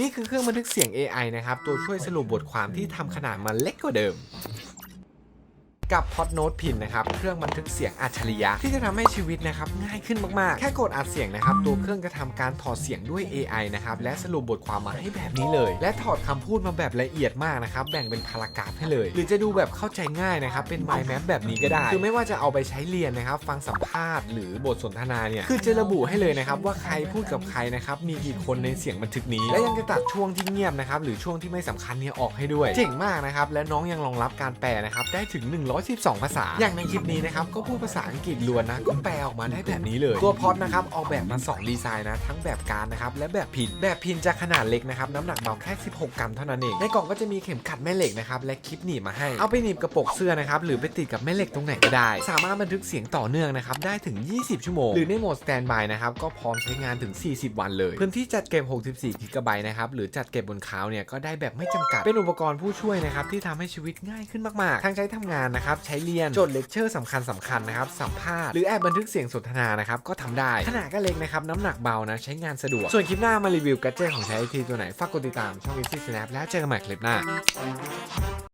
นี่คือเครื่องบันทึกเสียง AI นะครับ ตัวช่วยสรุปบทความที่ทำขนาดมันเล็กกว่าเดิม กับ Podnote Pin นะครับ เครื่องบันทึกเสียงอัจฉริยะ ที่จะทำให้ชีวิตนะครับง่ายขึ้นมากๆ แค่กดอัดเสียงนะครับ ตัวเครื่องจะทำการถอดเสียงด้วย AI นะครับ และสรุปบทความมาให้แบบนี้เลย และถอดคำพูดมาแบบละเอียดมากนะครับ แบ่งเป็นพารากราฟให้เลย หรือจะดูแบบเข้าใจง่ายนะครับ เป็น mind map แบบนี้ก็ได้ คือไม่ว่าจะเอาไปใช้เรียนนะครับ ฟังสัมภาษณ์หรือบทสนทนาเนี่ย คือจะระบุให้เลยนะครับว่าใครพูดกับใครนะครับ มีกี่คนในเสียงบันทึกนี้ และยังจะตัดช่วงที่เงียบนะครับ หรือช่วงที่ไม่สำคัญเนี่ยออกให้ด้วย เจ๋งมากนะครับ และน้องยังรองรับการแปลนะครับ ได้ถึง112 ภาษา อย่างในคลิปนี้นะครับ ก็พูดภาษาอังกฤษล้วนนะ ก็แปลออกมาได้แบบนี้เลย ตัวพอดนะครับ ออกแบบมา 2 ดีไซน์นะ ทั้งแบบการนะครับ และแบบพิน แบบพินจะขนาดเล็กนะครับ น้ำหนักเบาแค่ 16 กรัมเท่านั้นเอง ในกล่องก็จะมีเข็มขัดแม่เหล็กนะครับ และคลิปหนีบมาให้ เอาไปหนีบกระโปรงเสื้อนะครับ หรือไปติดกับแม่เหล็กตรงไหนก็ได้ สามารถบันทึกเสียงต่อเนื่องนะครับ ได้ถึง 20 ชั่วโมง หรือในโหมดสแตนบายนะครับ ก็พร้อมใช้งานถึง 40 วันเลย พื้นที่จัดเก็บ 64กิกะไบต์นะครับ หรือจัดเก็บบนคลาวด์เนี่ย ก็ได้แบบไม่จำกัด เป็นอุปกรณ์ผู้ช่วยนะครับที่ทำให้ชีวิตง่ายขึ้นมากๆ ทั้งใช้ทำงานนะครับใช้เรียนจดเลคเชอร์สำคัญสำคัญนะครับสัมภาษณ์หรือแอบบันทึกเสียงสนทนานะครับก็ทำได้ขนาดก็เล็กนะครับน้ำหนักเบานะใช้งานสะดวก ส่วนคลิปหน้ามารีวิวกัจเจตของใช้ไอทีตัวไหนฝากกดติดตามช่อง Easy Snap แล้วเจอกันใหม่คลิปหน้า